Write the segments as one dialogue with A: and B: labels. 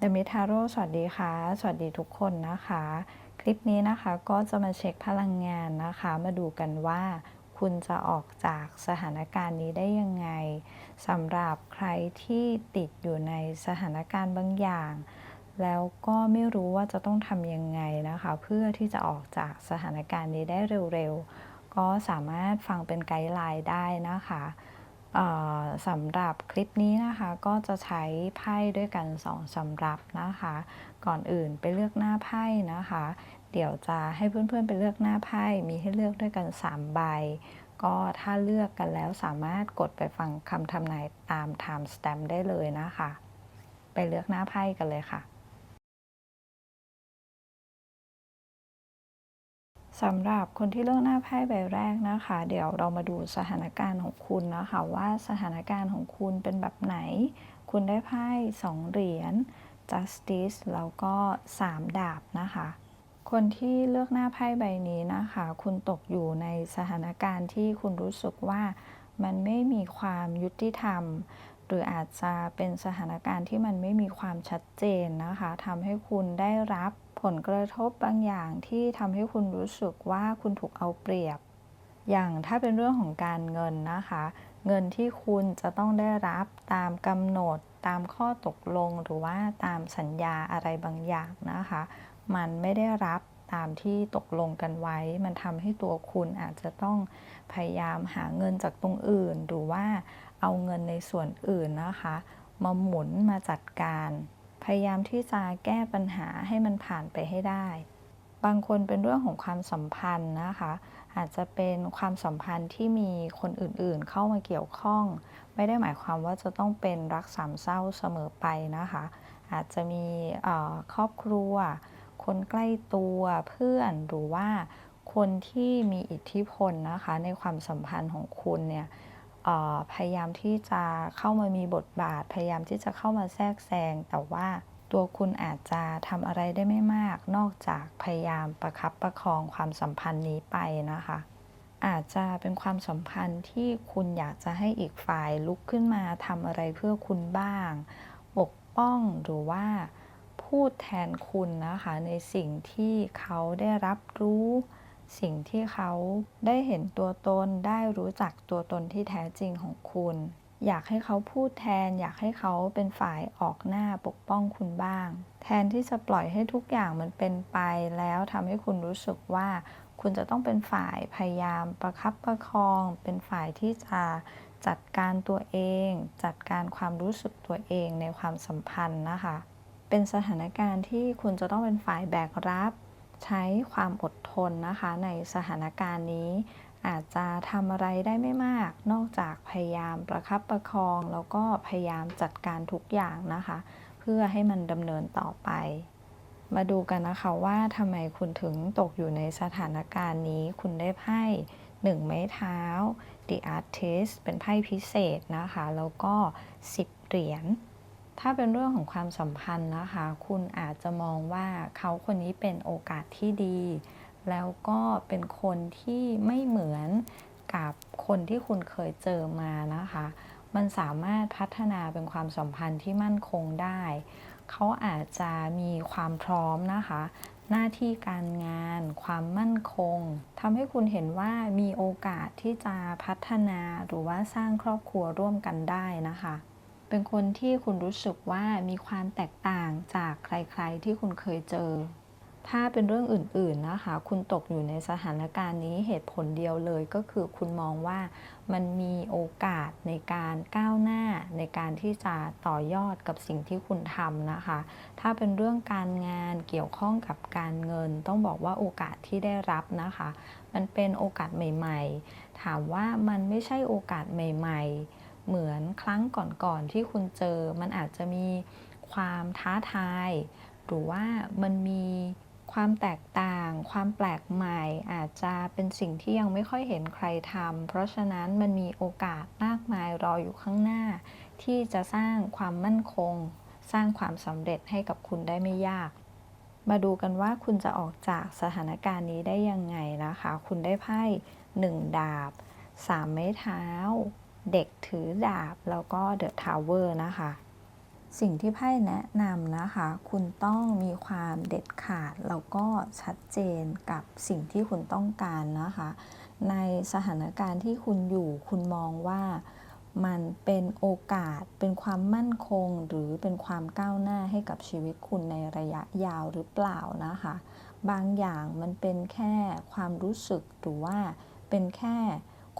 A: เดมิทาโร่สวัสดีค่ะ สวัสดีทุกคนนะคะ คลิปนี้นะคะก็จะมาเช็คพลังงานนะคะ มาดูกันว่า คุณจะออกจากสถานการณ์นี้ได้ยังไงสำหรับใครที่ติดอยู่ในสถานการณ์บางอย่าง แล้วก็ไม่รู้ว่าจะต้องทำยังไงนะคะ เพื่อที่จะออกจากสถานการณ์นี้ได้เร็วๆ ก็สามารถฟังเป็นไกด์ไลน์ได้นะคะ สำหรับคลิปนี้นะคะก็จะใช้ไพ่ด้วยกันสองสำรับนะคะ ก่อนอื่นไปเลือกหน้าไพ่นะคะ เดี๋ยวจะให้เพื่อนๆไปเลือกหน้าไพ่มีให้เลือกด้วยกัน 3 ใบ ก็ถ้าเลือกกันแล้วสามารถกดไปฟังคำทำนายตาม time stamp ได้เลยนะคะ ไปเลือกหน้าไพ่กันเลยค่ะ สำหรับคนที่เลือกหน้าไพ่ใบแรกนะคะ เดี๋ยวเรามาดูสถานการณ์ของคุณนะคะว่าสถานการณ์ของคุณเป็นแบบไหน คุณได้ไพ่สองเหรียญ justice แล้วก็3ดาบนะคะ คนที่เลือกหน้าไพ่ใบนี้นะคะ คุณตกอยู่ในสถานการณ์ที่คุณรู้สึกว่ามันไม่มีความยุติธรรม หรืออาจจะเป็นสถานการณ์ที่มันไม่มีความชัดเจนนะคะทำให้คุณได้รับ ลกระทบบางอย่างที่ทำให้คุณรู้สึกว่าคุณถูกเอาเปรียบ อย่างถ้าเป็นเรื่องของการเงินนะคะ เงินที่คุณจะต้องได้รับตามกำหนดตามข้อตกลงหรือว่าตามสัญญาอะไรบางอย่างนะคะ มันไม่ได้รับตามที่ตกลงกันไว้ มันทำให้ตัวคุณอาจจะต้องพยายามหาเงินจากตรงอื่น หรือว่าเอาเงินในส่วนอื่นนะคะ มาหมุนมาจัดการ พยายามที่จะแก้ปัญหาให้มันผ่านไปให้ได้ บางคนเป็นเรื่องของความสัมพันธ์นะคะ อาจจะเป็นความสัมพันธ์ที่มีคนอื่นๆ เข้ามาเกี่ยวข้อง ไม่ได้หมายความว่าจะต้องเป็นรักสามเศร้าเสมอไปนะคะ อาจจะมีครอบครัว คนใกล้ตัวเพื่อนหรือว่าคนที่มีอิทธิพลนะคะ ในความสัมพันธ์ของคุณเนี่ย พยายามที่จะเข้ามามีบทบาท พยายามที่จะเข้ามาแทรกแซง แต่ว่าตัวคุณอาจจะทำอะไรได้ไม่มาก นอกจากพยายามประคับประคองความสัมพันธ์นี้ไปนะคะ อาจจะเป็นความสัมพันธ์ที่คุณอยากจะให้อีกฝ่ายลุกขึ้นมาทำอะไรเพื่อคุณบ้าง ปกป้องหรือว่าพูดแทนคุณนะคะในสิ่งที่เขาได้รับรู้ สิ่งที่เขาได้เห็นตัวตนได้รู้จักตัวตนที่แท้จริงของคุณ อยากให้เขาพูดแทน อยากให้เขาเป็นฝ่ายออกหน้าปกป้องคุณบ้าง แทนที่จะปล่อยให้ทุกอย่างมันเป็นไปแล้วทำให้คุณรู้สึกว่า คุณจะต้องเป็นฝ่ายพยายามประคับประคอง เป็นฝ่ายที่จะจัดการตัวเอง จัดการความรู้สึกตัวเองในความสัมพันธ์นะคะ เป็นสถานการณ์ที่คุณจะต้องเป็นฝ่ายแบกรับ ใช้ความอดทนนะคะในสถานการณ์นี้ อาจจะทำอะไรได้ไม่มาก นอกจากพยายามประคับประคอง แล้วก็พยายามจัดการทุกอย่างนะคะ เพื่อให้มันดำเนินต่อไป มาดูกันนะคะว่าทำไมคุณถึงตกอยู่ในสถานการณ์นี้ คุณได้ไพ่หนึ่งไม้เท้า The Artist เป็นไพ่พิเศษนะคะ แล้วก็ 10 เหรียญ ถ้าเป็นเรื่องของความสัมพันธ์นะคะ คุณอาจจะมองว่าเขาคนนี้เป็นโอกาสที่ดี แล้วก็เป็นคนที่ไม่เหมือนกับคนที่คุณเคยเจอมานะคะ มันสามารถพัฒนาเป็นความสัมพันธ์ที่มั่นคงได้ เขาอาจจะมีความพร้อมนะคะ หน้าที่การงาน ความมั่นคงทำให้คุณเห็นว่ามีโอกาสที่จะพัฒนาหรือว่าสร้างครอบครัวร่วมกันได้นะคะ เป็นคนที่คุณรู้สึกว่ามีความแตกต่างจากใครๆที่คุณเคยเจอ ถ้าเป็นเรื่องอื่นๆนะคะ คุณตกอยู่ในสถานการณ์นี้เหตุผลเดียวเลยก็คือคุณมองว่ามันมีโอกาสในการก้าวหน้าในการที่จะต่อยอดกับสิ่งที่คุณทำนะคะ ถ้าเป็นเรื่องการงานเกี่ยวข้องกับการเงิน ต้องบอกว่าโอกาสที่ได้รับนะคะ มันเป็นโอกาสใหม่ ๆ ถามว่ามันไม่ใช่โอกาสใหม่ ๆ เหมือนครั้งก่อนๆที่คุณเจอ มันอาจจะมีความท้าทาย หรือว่ามันมีความแตกต่าง ความแปลกใหม่ อาจจะเป็นสิ่งที่ยังไม่ค่อยเห็นใครทำเพราะฉะนั้นมันมีโอกาสมากมายรออยู่ข้างหน้า ที่จะสร้างความมั่นคง สร้างความสำเร็จให้กับคุณได้ไม่ยาก มาดูกันว่าคุณจะออกจากสถานการณ์นี้ได้ยังไงนะคะ คุณได้ไพ่หนึ่งดาบสามไม้เท้า เด็กถือดาบแล้วก็เดอะทาวเวอร์นะคะ สิ่งที่ไพ่แนะนำนะคะ คุณต้องมีความเด็ดขาดแล้วก็ชัดเจนกับสิ่งที่คุณต้องการนะคะ ในสถานการณ์ที่คุณอยู่คุณมองว่ามันเป็นโอกาสเป็นความมั่นคง หรือเป็นความก้าวหน้าให้กับชีวิตคุณในระยะยาวหรือเปล่านะคะ บางอย่างมันเป็นแค่ความรู้สึกหรือว่าเป็นแค่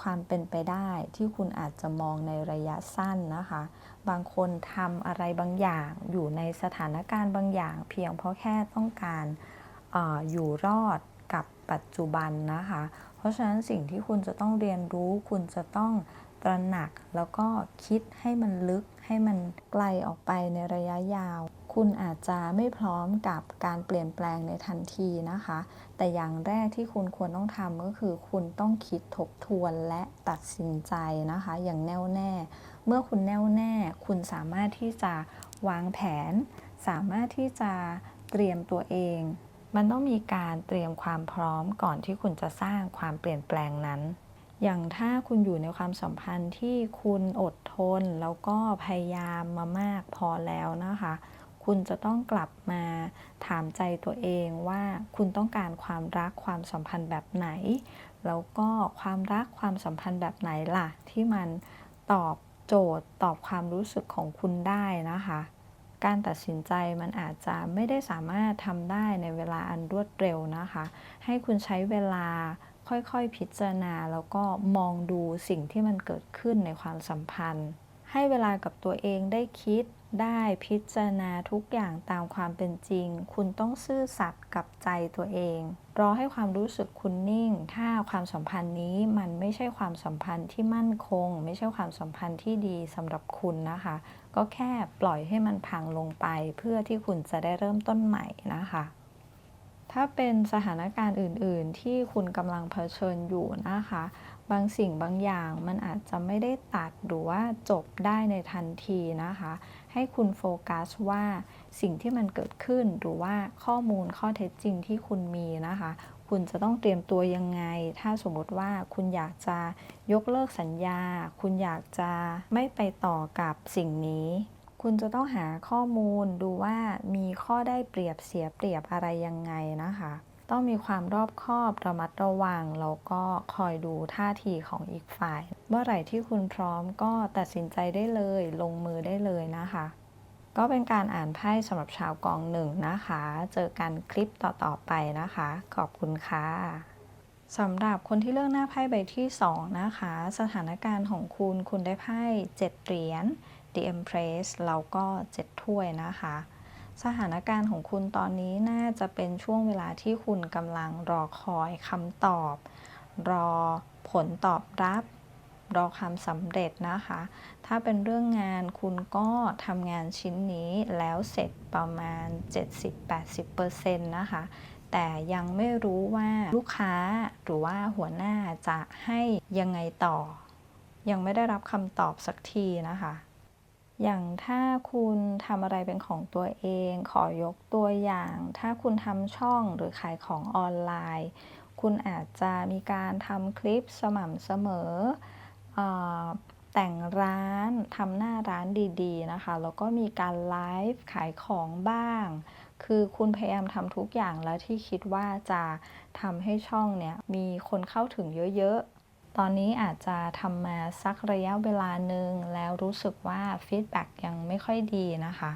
A: ความเป็นไปได้ที่คุณอาจจะมองในระยะสั้นนะคะ บางคนทำอะไรบางอย่างอยู่ในสถานการณ์บางอย่าง เพียงเพราะแค่ต้องการออยู่รอดกับปัจจุบันนะคะ เพราะฉะนั้นสิ่งที่คุณจะต้องเรียนรู้ คุณจะต้องตระหนักแล้วก็คิดให้มันลึกให้มันไกลออกไปในระยะยาว คุณอาจจะไม่พร้อมกับการเปลี่ยนแปลงในทันทีนะคะ แต่อย่างแรกที่คุณควรต้องทำก็คือ คุณต้องคิดทบทวนและตัดสินใจนะคะ อย่างแน่วแน่ เมื่อคุณแน่วแน่ คุณสามารถที่จะวางแผน สามารถที่จะเตรียมตัวเอง มันต้องมีการเตรียมความพร้อมก่อนที่คุณจะสร้างความเปลี่ยนแปลงนั้นอย่างถ้าคุณอยู่ในความสัมพันธ์ที่คุณอดทน แล้วก็พยายามมามากพอแล้วนะคะ คุณจะต้องกลับมาถามใจตัวเองว่าคุณต้องการความรักความสัมพันธ์แบบไหน แล้วก็ความรักความสัมพันธ์แบบไหนล่ะ ที่มันตอบโจทย์ตอบความรู้สึกของคุณได้นะคะ การตัดสินใจมันอาจจะไม่ได้สามารถทำได้ในเวลาอันรวดเร็วนะคะ ให้คุณใช้เวลาค่อยๆ พิจารณาแล้วก็มองดูสิ่งที่มันเกิดขึ้นในความสัมพันธ์ ให้เวลากับตัวเองได้คิด ได้พิจารณาทุกอย่างตามความเป็นจริง คุณต้องซื่อสัตย์กับใจตัวเอง รอให้ความรู้สึกคุณนิ่ง ถ้าความสัมพันธ์นี้มันไม่ใช่ความสัมพันธ์ที่มั่นคง ไม่ใช่ความสัมพันธ์ที่ดีสำหรับคุณนะคะ ก็แค่ปล่อยให้มันพังลงไป เพื่อที่คุณจะได้เริ่มต้นใหม่นะคะถ้าเป็นสถานการณ์อื่น ๆ ที่คุณกำลังเผชิญอยู่นะคะ บางสิ่งบางอย่างมันอาจจะไม่ได้ตัดหรือว่าจบได้ในทันทีนะคะ ให้คุณโฟกัสว่าสิ่งที่มันเกิดขึ้นหรือว่าข้อมูลข้อเท็จจริงที่คุณมีนะคะ คุณจะต้องเตรียมตัวยังไง ถ้าสมมติว่าคุณอยากจะยกเลิกสัญญา คุณอยากจะไม่ไปต่อกับสิ่งนี้ คุณจะต้องหาข้อมูลดูว่ามีข้อได้เปรียบเสียเปรียบอะไรยังไงนะคะ ต้องมีความรอบคอบระมัดระวังแล้วก็คอยดูท่าทีของอีกฝ่าย เมื่อไหร่ที่คุณพร้อมก็ตัดสินใจได้เลย ลงมือได้เลยนะคะ ก็เป็นการอ่านไพ่สำหรับชาวกองหนึ่งนะคะ เจอกันคลิปต่อๆไปนะคะ ขอบคุณค่ะสำหรับคนที่เลือกหน้าไพ่ใบที่2นะคะ สถานการณ์ของคุณคุณได้ไพ่7เหรียญ The Empress แล้วก็ 7 ถ้วยนะคะ สถานการณ์ของคุณตอนนี้น่าจะเป็นช่วงเวลาที่คุณกำลังรอคอยคำตอบ รอผลตอบรับ รอความสำเร็จนะคะ ถ้าเป็นเรื่องงานคุณก็ทำงานชิ้นนี้แล้วเสร็จประมาณ 70-80%นะคะ แต่ยังไม่รู้ว่าลูกค้าหรือว่าหัวหน้าจะให้ยังไงต่อ ยังไม่ได้รับคำตอบสักทีนะคะ อย่างถ้าคุณทำอะไรเป็นของตัวเอง ขอยกตัวอย่าง ถ้าคุณทำช่องหรือขายของออนไลน์ คุณอาจจะมีการทำคลิปสม่ำเสมออแต่งร้านทำหน้าร้านดีๆนะคะ แล้วก็มีการไลฟ์ขายของบ้าง คือคุณพยายามทำทุกอย่างแล้วที่คิดว่าจะทำให้ช่องเนี่ยมีคนเข้าถึงเยอะๆ ตอนนี้อาจจะทำมาสักระยะเวลาหนึ่งแล้วรู้สึกว่าฟีดแบ็กยังไม่ค่อยดีนะคะ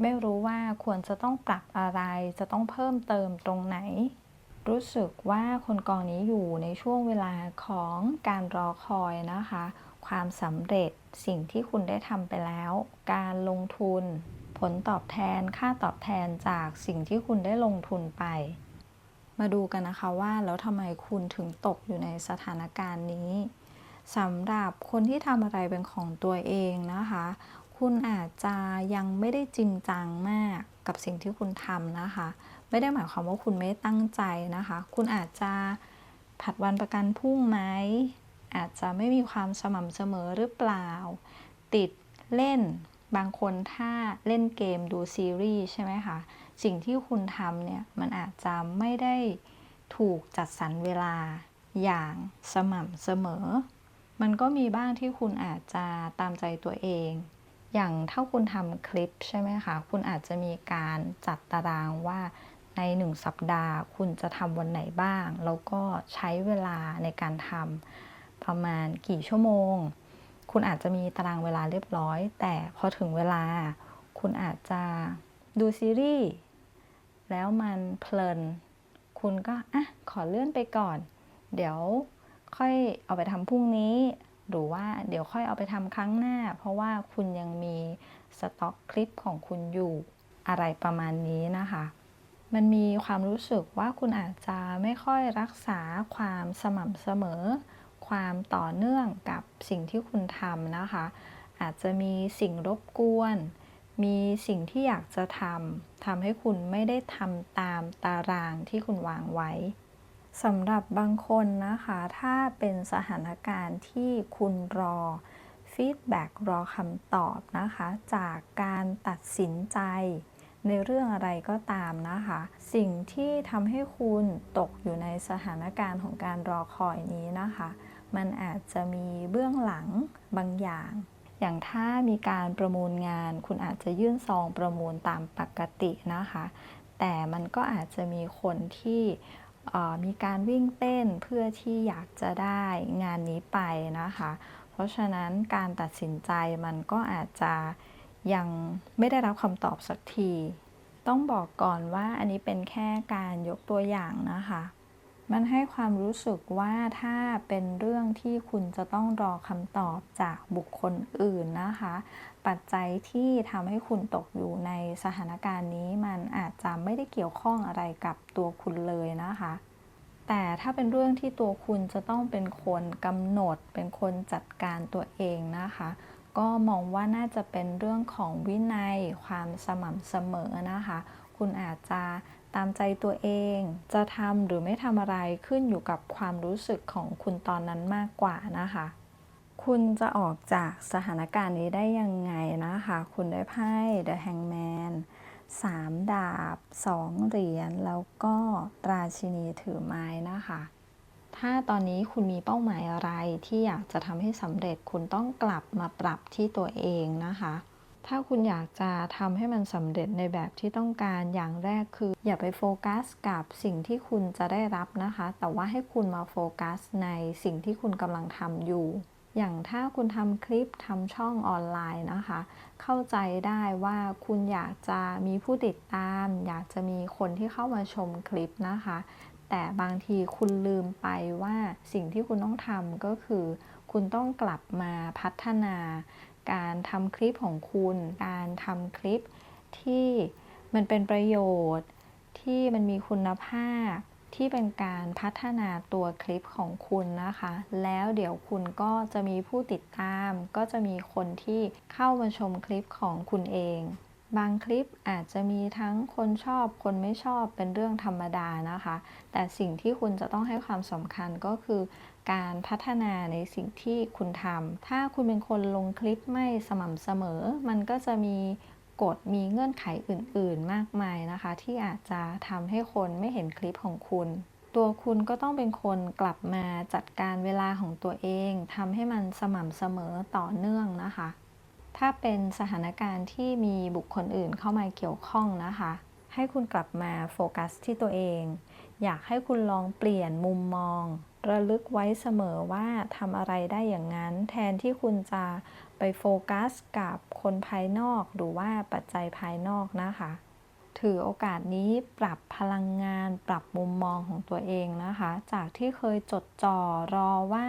A: ไม่รู้ว่าควรจะต้องปรับอะไร จะต้องเพิ่มเติมตรงไหน รู้สึกว่าคนกองนี้อยู่ในช่วงเวลาของการรอคอยนะคะ ความสำเร็จสิ่งที่คุณได้ทำไปแล้ว การลงทุน ผลตอบแทนค่าตอบแทนจากสิ่งที่คุณได้ลงทุนไป มาดูกันนะคะว่าแล้วทำไมคุณถึงตกอยู่ในสถานการณ์นี้สำหรับคนที่ทำอะไรเป็นของตัวเองนะคะ คุณอาจจะยังไม่ได้จริงจังมากกับสิ่งที่คุณทำนะคะ ไม่ได้หมายความว่าคุณไม่ตั้งใจนะคะ คุณอาจจะผัดวันประกันพรุ่งไหมอาจจะไม่มีความสม่ำเสมอหรือเปล่า ติดเล่นบางคนถ้าเล่นเกมดูซีรีส์ใช่ไหมคะ สิ่งที่คุณทำเนี่ยมันอาจจะไม่ได้ถูกจัดสรรเวลาอย่างสม่ำเสมอ มันก็มีบ้างที่คุณอาจจะตามใจตัวเอง อย่างถ้าคุณทำคลิปใช่ไหมคะ คุณอาจจะมีการจัดตารางว่าในหนึ่งสัปดาห์ คุณจะทำวันไหนบ้าง แล้วก็ใช้เวลาในการทำประมาณกี่ชั่วโมง คุณอาจจะมีตารางเวลาเรียบร้อย แต่พอถึงเวลา คุณอาจจะดูซีรีส์ แล้วมันเพลิน คุณก็อะขอเลื่อนไปก่อน เดี๋ยวค่อยเอาไปทำพรุ่งนี้ หรือว่าเดี๋ยวค่อยเอาไปทำครั้งหน้า เพราะว่าคุณยังมีสต็อกคลิปของคุณอยู่อะไรประมาณนี้นะคะ มันมีความรู้สึกว่าคุณอาจจะไม่ค่อยรักษาความสม่ำเสมอ ความต่อเนื่องกับสิ่งที่คุณทำนะคะ อาจจะมีสิ่งรบกวน มีสิ่งที่อยากจะทำทำให้คุณไม่ได้ทำตามตารางที่คุณวางไว้สำหรับบางคนนะคะ ถ้าเป็นสถานการณ์ที่คุณรอฟีดแบ็กรอคำตอบนะคะ จากการตัดสินใจ ในเรื่องอะไรก็ตามนะคะ สิ่งที่ทำให้คุณตกอยู่ในสถานการณ์ของการรอคอยนี้นะคะ มันอาจจะมีเบื้องหลังบางอย่าง อย่างถ้ามีการประมูลงาน คุณอาจจะยื่นซองประมูลตามปกตินะคะ แต่มันก็อาจจะมีคนที่มีการวิ่งเต้นเพื่อที่อยากจะได้งานนี้ไปนะคะ เพราะฉะนั้นการตัดสินใจมันก็อาจจะยังไม่ได้รับคำตอบสักที ต้องบอกก่อนว่าอันนี้เป็นแค่การยกตัวอย่างนะคะ มันให้ความรู้สึกว่าถ้าเป็นเรื่องที่คุณจะต้องรอคำตอบจากบุคคลอื่นนะคะ ปัจจัยที่ทำให้คุณตกอยู่ในสถานการณ์นี้มันอาจจะไม่ได้เกี่ยวข้องอะไรกับตัวคุณเลยนะคะ แต่ถ้าเป็นเรื่องที่ตัวคุณจะต้องเป็นคนกำหนด เป็นคนจัดการตัวเองนะคะ ก็มองว่าน่าจะเป็นเรื่องของวินัยความสม่ำเสมอนะคะ คุณอาจจะ ตามใจตัวเอง จะทำหรือไม่ทำอะไรขึ้นอยู่กับความรู้สึกของคุณตอนนั้นมากกว่านะคะ คุณจะออกจากสถานการณ์นี้ได้ยังไงนะคะ คุณได้ไพ่ The Hangman 3 ดาบ 2 เหรียญ แล้วก็ราชินีถือไม้นะคะ ถ้าตอนนี้คุณมีเป้าหมายอะไรที่อยากจะทำให้สำเร็จคุณต้องกลับมาปรับที่ตัวเองนะคะ ถ้าคุณอยากจะทำให้มันสำเร็จในแบบที่ต้องการอย่างแรกคือ อย่าไปโฟกัสกับสิ่งที่คุณจะได้รับนะคะ แต่ว่าให้คุณมาโฟกัสในสิ่งที่คุณกำลังทำอยู่ อย่างถ้าคุณทำคลิปทำช่องออนไลน์นะคะ เข้าใจได้ว่าคุณอยากจะมีผู้ติดตาม อยากจะมีคนที่เข้ามาชมคลิปนะคะ แต่บางทีคุณลืมไปว่าสิ่งที่คุณต้องทำก็คือ คุณต้องกลับมาพัฒนา การทำคลิปของคุณ การทำคลิปที่มันเป็นประโยชน์ ที่มันมีคุณภาพ ที่เป็นการพัฒนาตัวคลิปของคุณนะคะ แล้วเดี๋ยวคุณก็จะมีผู้ติดตาม ก็จะมีคนที่เข้ามาชมคลิปของคุณเอง บางคลิปอาจจะมีทั้งคนชอบ คนไม่ชอบเป็นเรื่องธรรมดานะคะ แต่สิ่งที่คุณจะต้องให้ความสำคัญก็คือ การพัฒนาในสิ่งที่คุณทำ ถ้าคุณเป็นคนลงคลิปไม่สม่ำเสมอ มันก็จะมีกฎมีเงื่อนไขอื่น ๆ มากมายนะคะ ที่อาจจะทำให้คนไม่เห็นคลิปของคุณ ตัวคุณก็ต้องเป็นคนกลับมาจัดการเวลาของตัวเองทำให้มันสม่ำเสมอต่อเนื่องนะคะ ถ้าเป็นสถานการณ์ที่มีบุคคลอื่นเข้ามาเกี่ยวข้องนะคะ ให้คุณกลับมาโฟกัสที่ตัวเอง อยากให้คุณลองเปลี่ยนมุมมอง ระลึกไว้เสมอว่าทำอะไรได้อย่างนั้น แทนที่คุณจะไปโฟกัสกับคนภายนอกหรือว่าปัจจัยภายนอกนะคะ ถือโอกาสนี้ปรับพลังงาน ปรับมุมมองของตัวเองนะคะ จากที่เคยจดจ่อรอว่า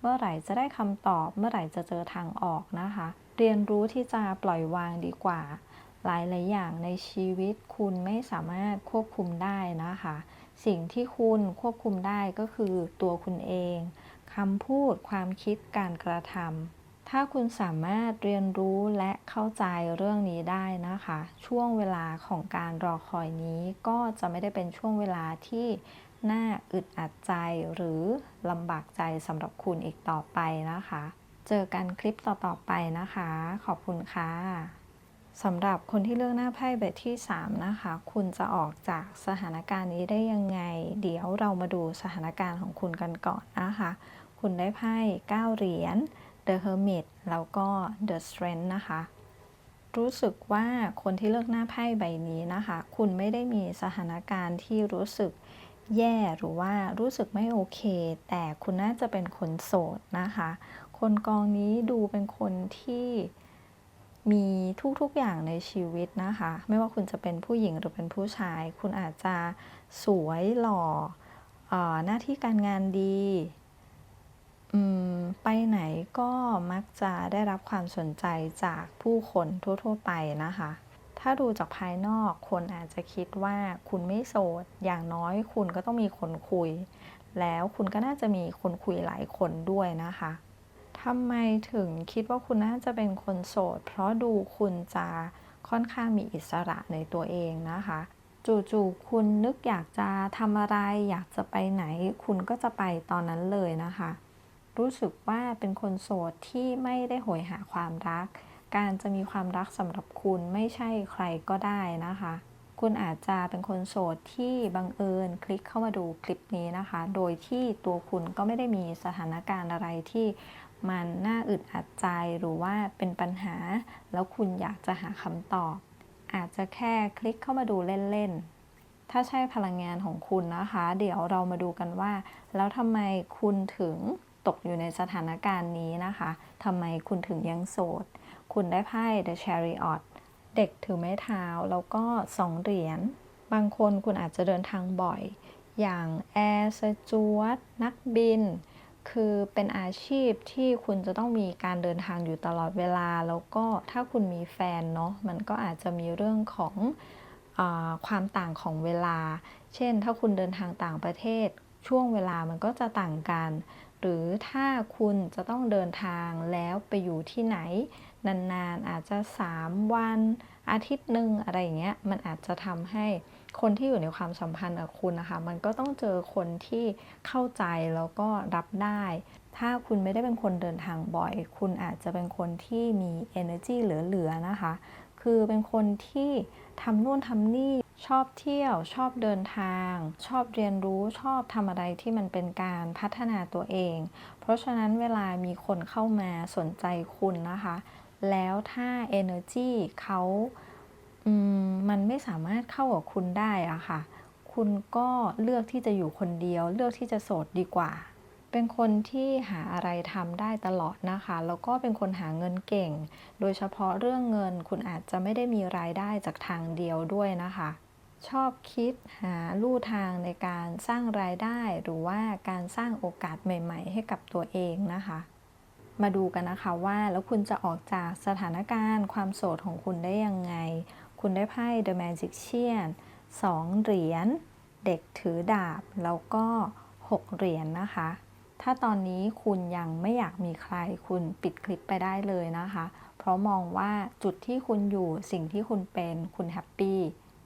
A: เมื่อไหร่จะได้คำตอบ เมื่อไหร่จะเจอทางออกนะคะ เรียนรู้ที่จะปล่อยวางดีกว่า หลาย ๆ อย่างในชีวิตคุณไม่สามารถควบคุมได้นะคะ สิ่งที่คุณควบคุมได้ก็คือตัวคุณเองคำพูดความคิดการกระทำถ้าคุณสามารถเรียนรู้และเข้าใจเรื่องนี้ได้นะคะ ช่วงเวลาของการรอคอยนี้ก็จะไม่ได้เป็นช่วงเวลาที่น่าอึดอัดใจหรือลำบากใจสำหรับคุณอีกต่อไปนะคะ เจอกันคลิปต่อๆไปนะคะ ขอบคุณค่ะ สำหรับคนที่เลือกหน้าไพ่ใบที่ 3 นะคะ คุณจะออกจากสถานการณ์นี้ได้ยังไง เดี๋ยวเรามาดูสถานการณ์ของคุณกันก่อนนะคะ คุณได้ไพ่9เหรียญ The Hermit แล้วก็ The Strength นะคะ รู้สึกว่าคนที่เลือกหน้าไพ่ใบนี้นะคะ คุณไม่ได้มีสถานการณ์ที่รู้สึกแย่หรือว่ารู้สึกไม่โอเค แต่คุณน่าจะเป็นคนโสดนะคะ คนกองนี้ดูเป็นคนที่ มีทุกๆอย่างในชีวิตนะคะ ไม่ว่าคุณจะเป็นผู้หญิงหรือเป็นผู้ชาย คุณอาจจะสวยหล่อออหน้าที่การงานดีไปไหนก็มักจะได้รับความสนใจจากผู้คนทั่ว ๆ ไปนะคะ ถ้าดูจากภายนอกคนอาจจะคิดว่าคุณไม่โสด อย่างน้อยคุณก็ต้องมีคนคุย แล้วคุณก็น่าจะมีคนคุยหลายคนด้วยนะคะ ทำไมถึงคิดว่าคุณน่าจะเป็นคนโสด เพราะดูคุณจะค่อนข้างมีอิสระในตัวเองนะคะจู่ๆคุณนึกอยากจะทำอะไร อยากจะไปไหน คุณก็จะไปตอนนั้นเลยนะคะ รู้สึกว่าเป็นคนโสดที่ไม่ได้โหยหาความรัก การจะมีความรักสำหรับคุณไม่ใช่ใครก็ได้นะคะ คุณอาจจะเป็นคนโสดที่บังเอิญคลิกเข้ามาดูคลิปนี้นะคะ โดยที่ตัวคุณก็ไม่ได้มีสถานการณ์อะไรที่ มันน่าอึดอัดใจหรือว่าเป็นปัญหา แล้วคุณอยากจะหาคำตอบ อาจจะแค่คลิกเข้ามาดูเล่นๆ ถ้าใช่พลังงานของคุณนะคะ เดี๋ยวเรามาดูกันว่า แล้วทำไมคุณถึงตกอยู่ในสถานการณ์นี้นะคะทำไมคุณถึงยังโสด คุณได้ไพ่ The Chariot เด็กถือไม้เท้าแล้วก็สองเหรียญ บางคนคุณอาจจะเดินทางบ่อย อย่างแอร์สจวตนักบิน คือเป็นอาชีพที่คุณจะต้องมีการเดินทางอยู่ตลอดเวลา แล้วก็ถ้าคุณมีแฟนเนาะมันก็อาจจะมีเรื่องของอความต่างของเวลา เช่น ถ้าคุณเดินทางต่างประเทศ ช่วงเวลามันก็จะต่างกัน หรือถ้าคุณจะต้องเดินทางแล้วไปอยู่ที่ไหน นานๆอาจจะ 3 วันอาทิตย์หนึ่งอะไรอย่างเงี้ยมันอาจจะทำให้ คนที่อยู่ในความสัมพันธ์กับคุณนะคะ มันก็ต้องเจอคนที่เข้าใจแล้วก็รับได้ ถ้าคุณไม่ได้เป็นคนเดินทางบ่อย คุณอาจจะเป็นคนที่มี energy เหลือๆนะคะ คือเป็นคนที่ทำนู่นทำนี่ชอบเที่ยวชอบเดินทาง ชอบเรียนรู้ชอบทำอะไรที่มันเป็นการพัฒนาตัวเอง เพราะฉะนั้นเวลามีคนเข้ามาสนใจคุณนะคะ แล้วถ้า energy เขา มมันไม่สามารถเข้ากับคุณได้อะค่ะ คุณก็เลือกที่จะอยู่คนเดียว เลือกที่จะโสดดีกว่า เป็นคนที่หาอะไรทำได้ตลอดนะคะ แล้วก็เป็นคนหาเงินเก่ง โดยเฉพาะเรื่องเงินคุณอาจจะไม่ได้มีรายได้จากทางเดียวด้วยนะคะ ชอบคิดหาลู่ทางในการสร้างรายได้ หรือว่าการสร้างโอกาสใหม่ ๆ ให้กับตัวเองนะคะมาดูกันนะคะว่าแล้วคุณจะออกจากสถานการณ์ความโสดของคุณได้ยังไง คุณได้ไพ่ The Magician 2 เหรียญ เด็กถือดาบ แล้วก็ 6 เหรียญนนะคะ ถ้าตอนนี้คุณยังไม่อยากมีใครคุณปิดคลิปไปได้เลยนะคะ เพราะมองว่าจุดที่คุณอยู่สิ่งที่คุณเป็นคุณแฮปปี้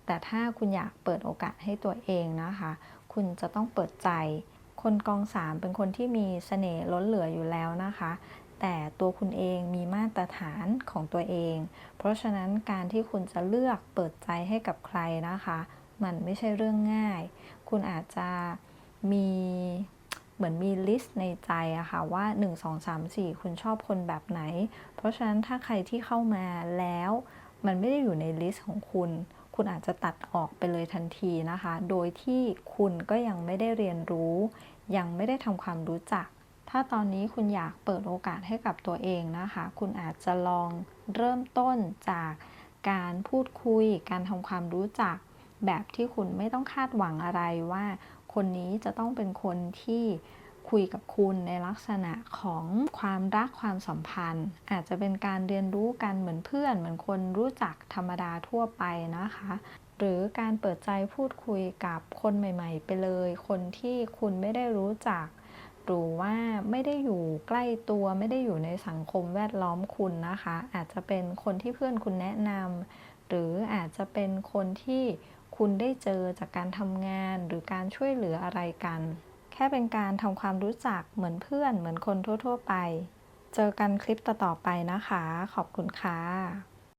A: แต่ถ้าคุณอยากเปิดโอกาสให้ตัวเองนะคะ คุณจะต้องเปิดใจคนกองสามเป็นคนที่มีเสน่ห์ล้นเหลืออยู่แล้วนะคะ แต่ตัวคุณเองมีมาตรฐานของตัวเอง เพราะฉะนั้นการที่คุณจะเลือกเปิดใจให้กับใครนะคะ มันไม่ใช่เรื่องง่าย คุณอาจจะมีเหมือนมีลิสต์ในใจอะค่ะว่า 1 2 3 4 คุณชอบคนแบบไหน เพราะฉะนั้นถ้าใครที่เข้ามาแล้ว มันไม่ได้อยู่ในลิสต์ของคุณ คุณอาจจะตัดออกไปเลยทันทีนะคะ โดยที่คุณก็ยังไม่ได้เรียนรู้ ยังไม่ได้ทำความรู้จัก ถ้าตอนนี้คุณอยากเปิดโอกาสให้กับตัวเองนะคะ คุณอาจจะลองเริ่มต้นจากการพูดคุย การทำความรู้จัก แบบที่คุณไม่ต้องคาดหวังอะไรว่า คนนี้จะต้องเป็นคนที่คุยกับคุณในลักษณะของความรักความสัมพันธ์ อาจจะเป็นการเรียนรู้กันเหมือนเพื่อน เหมือนคนรู้จักธรรมดาทั่วไปนะคะ หรือการเปิดใจพูดคุยกับคนใหม่ ๆ ไปเลย คนที่คุณไม่ได้รู้จัก หรือว่าไม่ได้อยู่ใกล้ตัวไม่ได้อยู่ในสังคมแวดล้อมคุณนะคะ อาจจะเป็นคนที่เพื่อนคุณแนะนำหรืออาจจะเป็นคนที่คุณได้เจอจากการทำงานหรือการช่วยเหลืออะไรกัน แค่เป็นการทำความรู้จักเหมือนเพื่อนเหมือนคนทั่ว ๆ ไป เจอกันคลิปต่อๆไปนะคะ ขอบคุณค่ะ